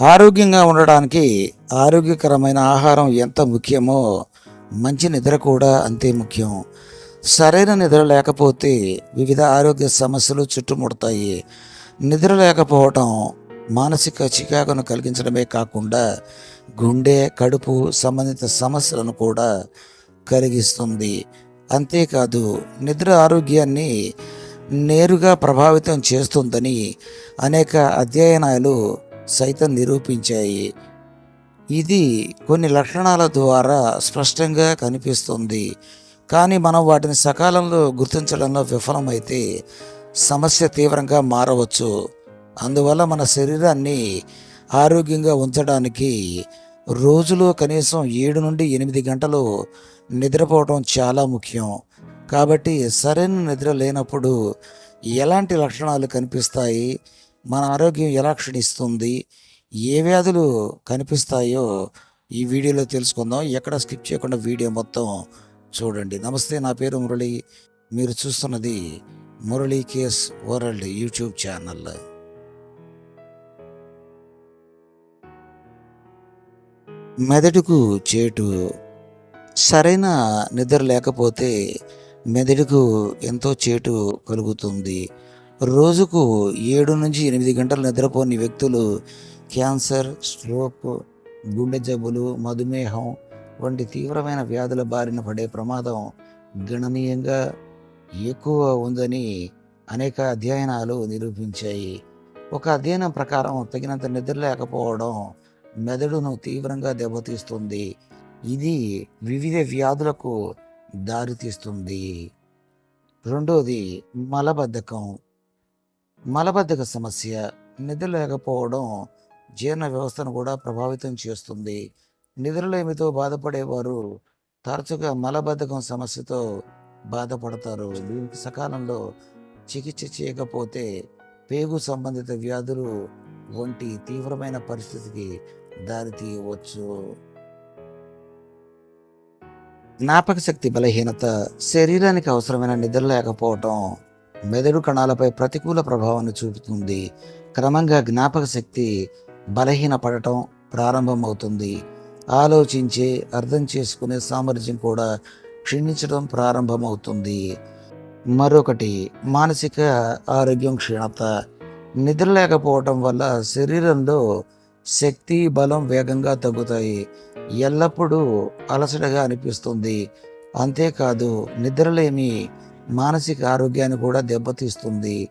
ఆరోగ్యంగా ఉండడానికి ఆరోగ్యకరమైన ఆహారం ఎంత ముఖ్యమో మంచి నిద్ర కూడా అంతే ముఖ్యం. సరైన నిద్ర లేకపోతే వివిధ ఆరోగ్య సమస్యలు చుట్టుముడతాయి. నిద్ర లేకపోవటం మానసిక చికాకును కలిగించడమే కాకుండా గుండె కడుపు సంబంధిత సమస్యలను కూడా కలిగిస్తుంది. అంతేకాదు నిద్ర ఆరోగ్యాన్ని నేరుగా ప్రభావితం చేస్తుందని అనేక అధ్యయనాలు సైతం నిరూపించాయి. ఇది కొన్ని లక్షణాల ద్వారా స్పష్టంగా కనిపిస్తుంది. కానీ మనం వాటిని సకాలంలో గుర్తించడంలో విఫలమైతే సమస్య తీవ్రంగా మారవచ్చు. అందువల్ల మన శరీరాన్ని ఆరోగ్యంగా ఉంచడానికి రోజులో కనీసం ఏడు నుండి ఎనిమిది గంటలు నిద్రపోవడం చాలా ముఖ్యం. కాబట్టి సరైన నిద్ర లేనప్పుడు ఎలాంటి లక్షణాలు కనిపిస్తాయి? మన ఆరోగ్యం ఎలా క్షీణిస్తుంది ఏ వ్యాధులు కనిపిస్తాయో ఈ వీడియోలో తెలుసుకుందాం. ఎక్కడ స్కిప్ చేయకుండా వీడియో మొత్తం చూడండి. నమస్తే నా పేరు మురళి. మీరు చూస్తున్నది Murali case world YouTube channel. మెదడుకు చేటు. సరైన నిద్ర లేకపోతే మెదడుకు ఎంతో చేటు కలుగుతుంది. రోజుకు ఏడు నుంచి ఎనిమిది గంటలు నిద్రపోని వ్యక్తులు క్యాన్సర్ స్ట్రోక్ గుండె జబ్బులు మధుమేహం వంటి తీవ్రమైన వ్యాధుల బారిన పడే ప్రమాదం గణనీయంగా ఎక్కువ ఉందని అనేక అధ్యయనాలు నిరూపించాయి. ఒక అధ్యయనం ప్రకారం తగినంత నిద్ర లేకపోవడం మెదడును తీవ్రంగా దెబ్బతీస్తుంది. ఇది వివిధ వ్యాధులకు దారితీస్తుంది. రెండోది మలబద్ధకం. మలబద్ధక సమస్య నిద్ర లేకపోవడం జీర్ణ వ్యవస్థను కూడా ప్రభావితం చేస్తుంది. నిద్రలేమితో బాధపడేవారు తరచుగా మలబద్ధకం సమస్యతో బాధపడతారు. దీనికి సకాలంలో చికిత్స చేయకపోతే పేగు సంబంధిత వ్యాధులు వంటి తీవ్రమైన పరిస్థితికి దారితీయవచ్చు జ్ఞాపక శక్తి బలహీనత శరీరానికి అవసరమైన నిద్ర లేకపోవటం మెదడు కణాలపై ప్రతికూల ప్రభావాన్ని చూపుతుంది. క్రమంగా జ్ఞాపక శక్తి బలహీనపడటం ప్రారంభమవుతుంది. ఆలోచించే అర్థం చేసుకునే సామర్థ్యం కూడా క్షీణించడం ప్రారంభమవుతుంది. మరొకటి మానసిక ఆరోగ్యం క్షీణత. నిద్ర లేకపోవటం వల్ల శరీరంలో శక్తి బలం వేగంగా తగ్గుతాయి. ఎల్లప్పుడూ అలసటగా అనిపిస్తుంది. అంతేకాదు నిద్రలేమి మానసిక ఆరోగ్యాన్ని కూడా దెబ్బతీస్తుంది.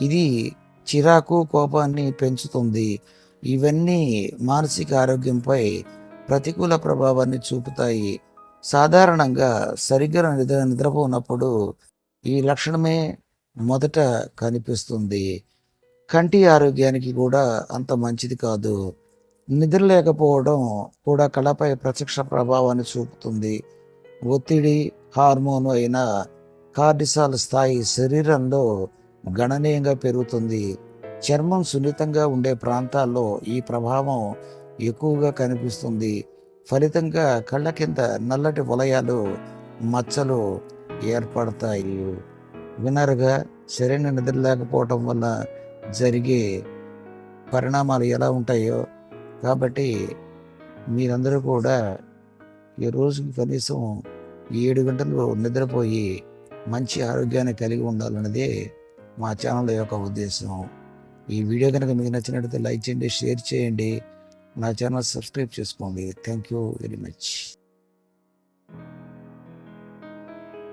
ఇది చిరాకు కోపాన్ని పెంచుతుంది. ఇవన్నీ మానసిక ఆరోగ్యంపై ప్రతికూల ప్రభావాన్ని చూపుతాయి. సాధారణంగా సరిగ్గా నిద్ర నిద్రపోనప్పుడు ఈ లక్షణమే మొదట కనిపిస్తుంది. కంటి ఆరోగ్యానికి కూడా అంత మంచిది కాదు. నిద్ర లేకపోవడం కూడా కళపై ప్రత్యక్ష ప్రభావాన్ని చూపుతుంది. ఒత్తిడి హార్మోన్ అయిన కార్డిసాల్ స్థాయి శరీరంలో గణనీయంగా పెరుగుతుంది. చర్మం సున్నితంగా ఉండే ప్రాంతాల్లో ఈ ప్రభావం ఎక్కువగా కనిపిస్తుంది. ఫలితంగా కళ్ళ కింద నల్లటి వలయాలు మచ్చలు ఏర్పడతాయి. వినరుగా సరైన నిద్ర లేకపోవటం వల్ల జరిగే పరిణామాలు ఎలా ఉంటాయో కాబట్టి మీరందరూ కూడా ఈ రోజుకి కనీసం ఏడు గంటలు నిద్రపోయి మంచి ఆరోగ్యాన్ని కలిగి ఉండాలన్నదే మా ఛానల్ యొక్క ఉద్దేశం. ఈ వీడియో కనుక మీకు నచ్చినట్లయితే లైక్ చేయండి షేర్ చేయండి. నా ఛానల్ సబ్స్క్రైబ్ చేసుకోండి. Thank you very much.